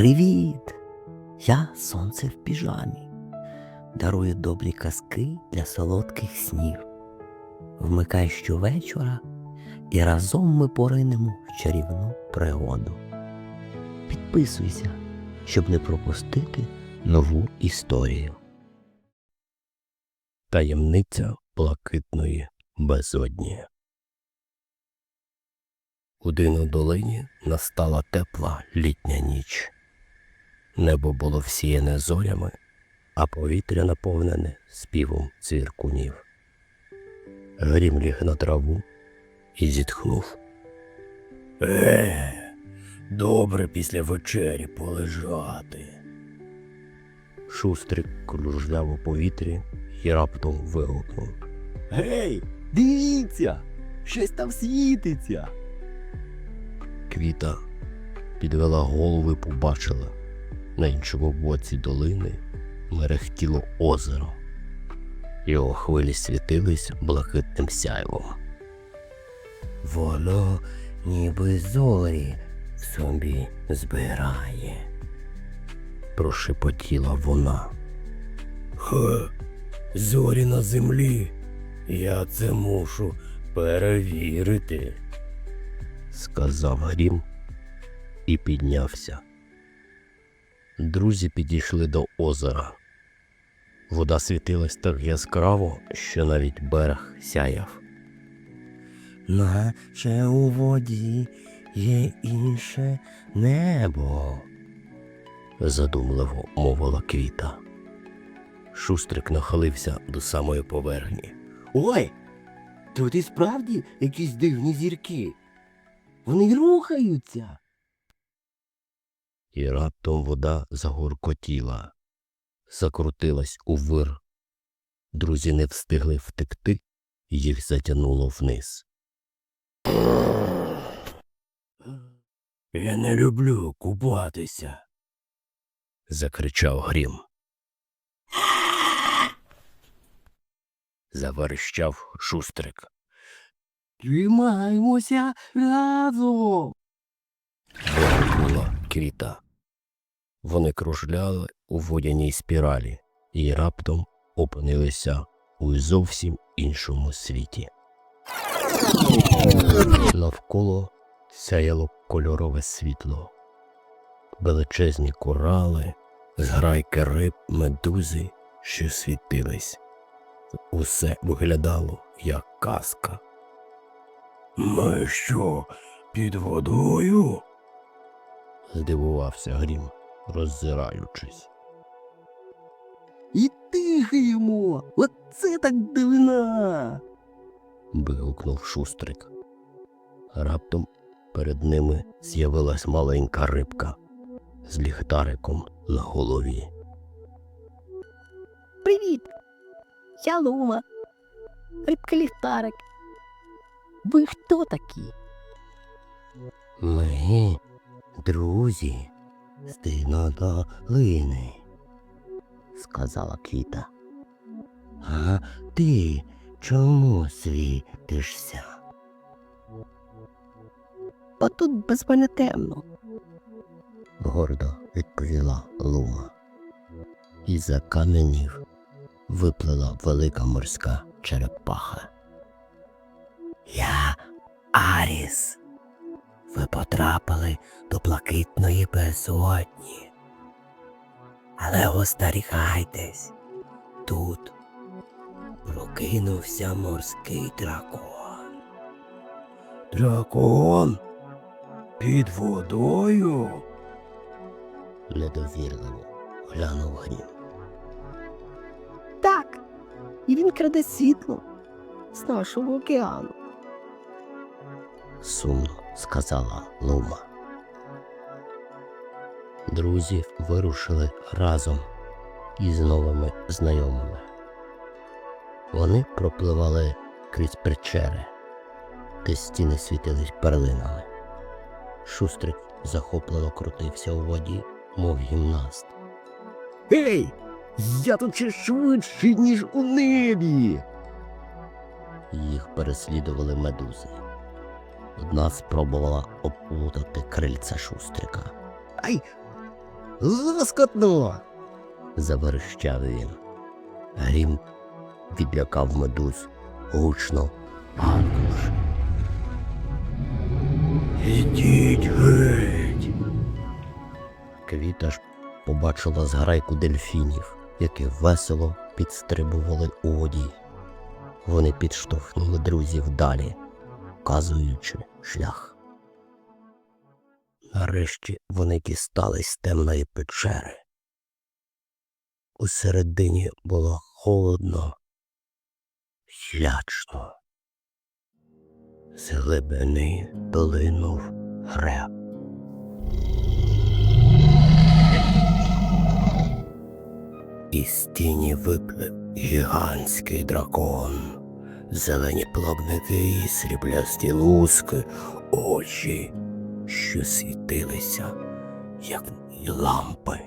Привіт! Я сонце в піжамі. Дарую добрі казки для солодких снів. Вмикай щовечора, і разом ми поринемо в чарівну пригоду. Підписуйся, щоб не пропустити нову історію. Таємниця блакитної безодні. У долині настала тепла літня ніч. Небо було всіяне зорями, а повітря наповнене співом циркунів. Грім ліг на траву і зітхнув. Е, добре після вечері полежати. Шустрик кружляв у повітрі і раптом вигукнув. Гей, дивіться! Щось там світиться. Квіта підвела голову і побачила. На іншому боці долини мерехтіло озеро. Його хвилі світились блакитним сяйвом. Воно ніби зорі в собі збирає, прошепотіла вона. Ха, зорі на землі. Я це мушу перевірити, сказав Грім і піднявся. Друзі підійшли до озера. Вода світилась так яскраво, що навіть берег сяяв. Наче у воді є інше небо, задумливо мовила квіта. Шустрик нахилився до самої поверхні. Ой, тут і справді якісь дивні зірки. Вони рухаються. І раптом вода загуркотіла, закрутилась у вир. Друзі не встигли втекти, їх затянуло вниз. Я не люблю купатися, закричав Грім. Заверещав шустрик. Тримаймося разом. Вигукнула квіта. Вони кружляли у водяній спіралі і раптом опинилися у зовсім іншому світі. Навколо сяяло кольорове світло, величезні корали, зграйки риб, медузи, що світились. Усе виглядало як казка. Ми що, під водою? здивувався Грім, роззираючись. І тихаємо. Оце так дивина. вигукнув шустрик. Раптом перед ними з'явилась маленька рибка з ліхтариком на голові. Привіт! Я Лума. Рибка ліхтарик. Ви хто такі? Ми, друзі, з долини, сказала Квіта. А ти чому світишся? Бо тут без мене темно. гордо відповіла Лума. Із-за каменів виплила велика морська черепаха. Я Аріс. Ви потрапили до блакитної безодні. Але остерігайтесь, тут прокинувся морський дракон. Дракон? Під водою? недовірливо глянув Грім. Так. І він краде світло з нашого океану. сумно сказала Лума. Друзі вирушили разом із новими знайомими. Вони пропливали крізь печери, де стіни світились перлинами. Шустрик захопливо крутився у воді, мов гімнаст. Гей! Я тут ще швидший, ніж у небі. Їх переслідували медузи. Одна спробувала оплутати крильця шустрика. Ай, Лоскотно. заверещав він. Грім відлякав медуз гучно гаркнувши. Ідіть геть. Квіта ж побачила зграйку дельфінів, які весело підстрибували у воді. Вони підштовхнули друзів далі, вказуючи шлях. Нарешті вони дістались з темної печери. Усередині було холодно, лячно. З глибини долинув греб. Із тіні виплив гігантський дракон, зелені плавники, сріблясті луски, очі, що світилися, як лампи.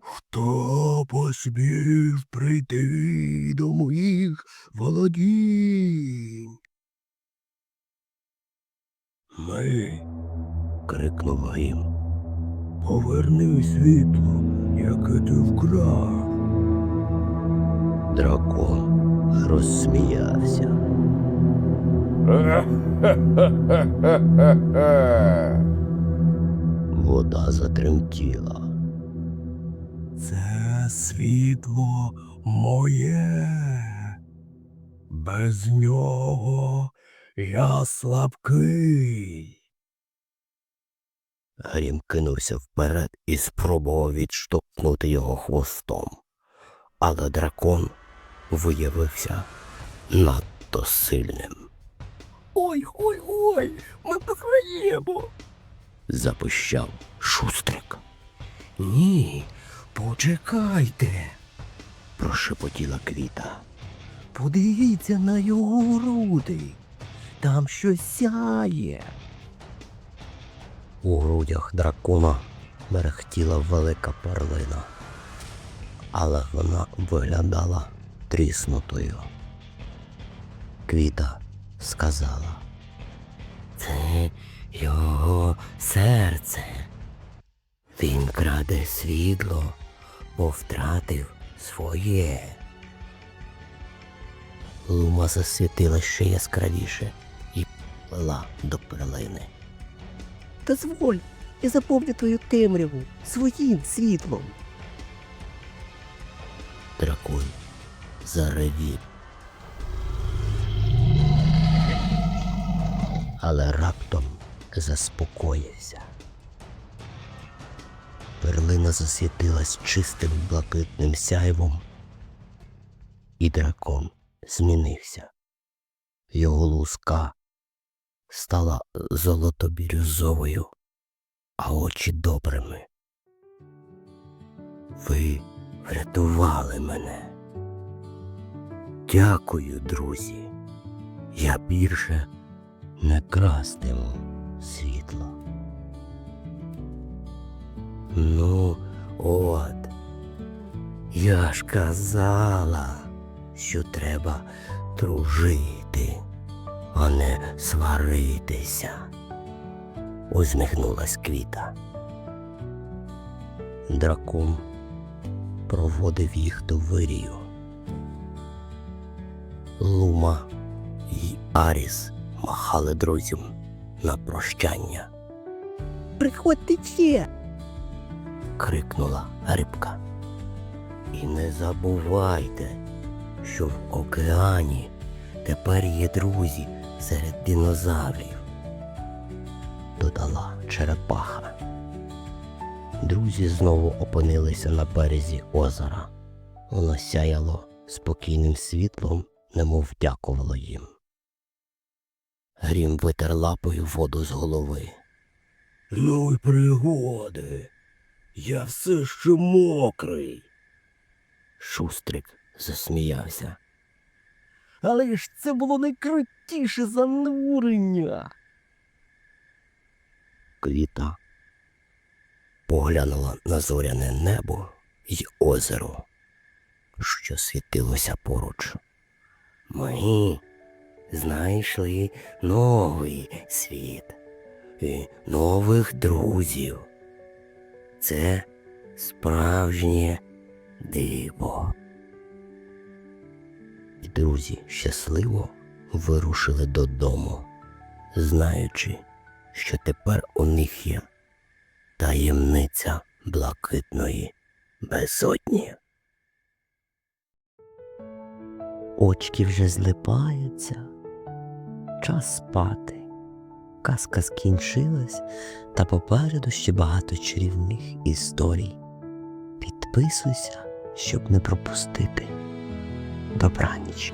Хто посмів прийти до моїх володінь? Ми. крикнув грім. Поверни світло, яке ти вкрав. Дракон розсміявся. Вода затремтіла. Це світло моє. Без нього я слабкий. Грім кинувся вперед і спробував відштовхнути його хвостом. Але дракон виявився надто сильним. Ой, ой, ой, ми програємо. запищав шустрик. Ні, почекайте, прошепотіла квіта. Подивіться на його груди. Там щось сяє. У грудях дракона мерехтіла велика перлина, але вона виглядала тріснутою. Квіта сказала. Це його серце. Він краде світло, бо втратив своє. Лума засвітила ще яскравіше і плила до перлини. Дозволь, я заповню твою темряву своїм світлом. Дракон заревів. Але раптом заспокоївся. Перлина засвітилась чистим блакитним сяйвом, і дракон змінився. Його луска стала золото-бірюзовою, а очі добрими. Ви врятували мене. Дякую, друзі. Я більше не крастиму світло. Ну, от, я ж казала, що треба дружити, а не сваритися. Усміхнулась квіта. Дракон проводив їх до вирію. Лума і Аріс махали друзям на прощання. Приходьте ще. крикнула рибка. І не забувайте, що в океані тепер є друзі серед динозаврів, додала черепаха. Друзі знову опинилися на березі озера. Воно сяяло спокійним світлом, немов дякувало їм. Грім витер лапою воду з голови. Ну й пригоди. Я все ще мокрий. Шустрик засміявся. Але ж це було найкрутіше занурення. Квіта поглянула на зоряне небо й озеро, що світилося поруч. Ми знайшли новий світ і нових друзів. це справжнє диво. І друзі щасливо вирушили додому, знаючи, що тепер у них є таємниця блакитної безодні. Очки вже злипаються. Час спати. Казка скінчилась, та попереду ще багато чарівних історій. Підписуйся, щоб не пропустити. Добраніч.